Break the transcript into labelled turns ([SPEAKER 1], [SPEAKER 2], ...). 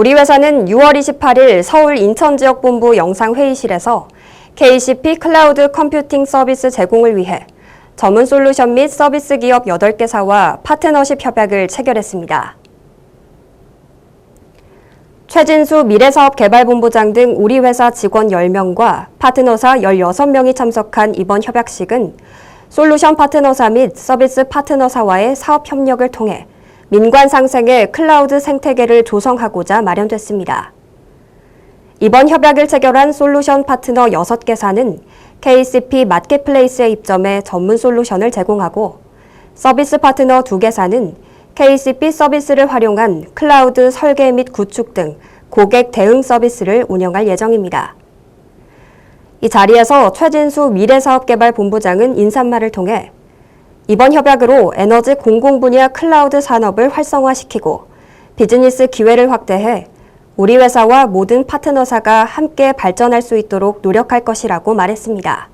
[SPEAKER 1] 우리 회사는 6월 28일 서울 인천지역본부 영상회의실에서 KCP 클라우드 컴퓨팅 서비스 제공을 위해 전문 솔루션 및 서비스 기업 8개사와 파트너십 협약을 체결했습니다. 최진수 미래사업개발본부장 등 우리 회사 직원 10명과 파트너사 16명이 참석한 이번 협약식은 솔루션 파트너사 및 서비스 파트너사와의 사업 협력을 통해 민관 상생의 클라우드 생태계를 조성하고자 마련됐습니다. 이번 협약을 체결한 솔루션 파트너 6개사는 KCP 마켓플레이스에 입점해 전문 솔루션을 제공하고 서비스 파트너 2개사는 KCP 서비스를 활용한 클라우드 설계 및 구축 등 고객 대응 서비스를 운영할 예정입니다. 이 자리에서 최진수 미래사업개발본부장은 인사말을 통해 이번 협약으로 에너지 공공 분야 클라우드 산업을 활성화시키고 비즈니스 기회를 확대해 우리 회사와 모든 파트너사가 함께 발전할 수 있도록 노력할 것이라고 말했습니다.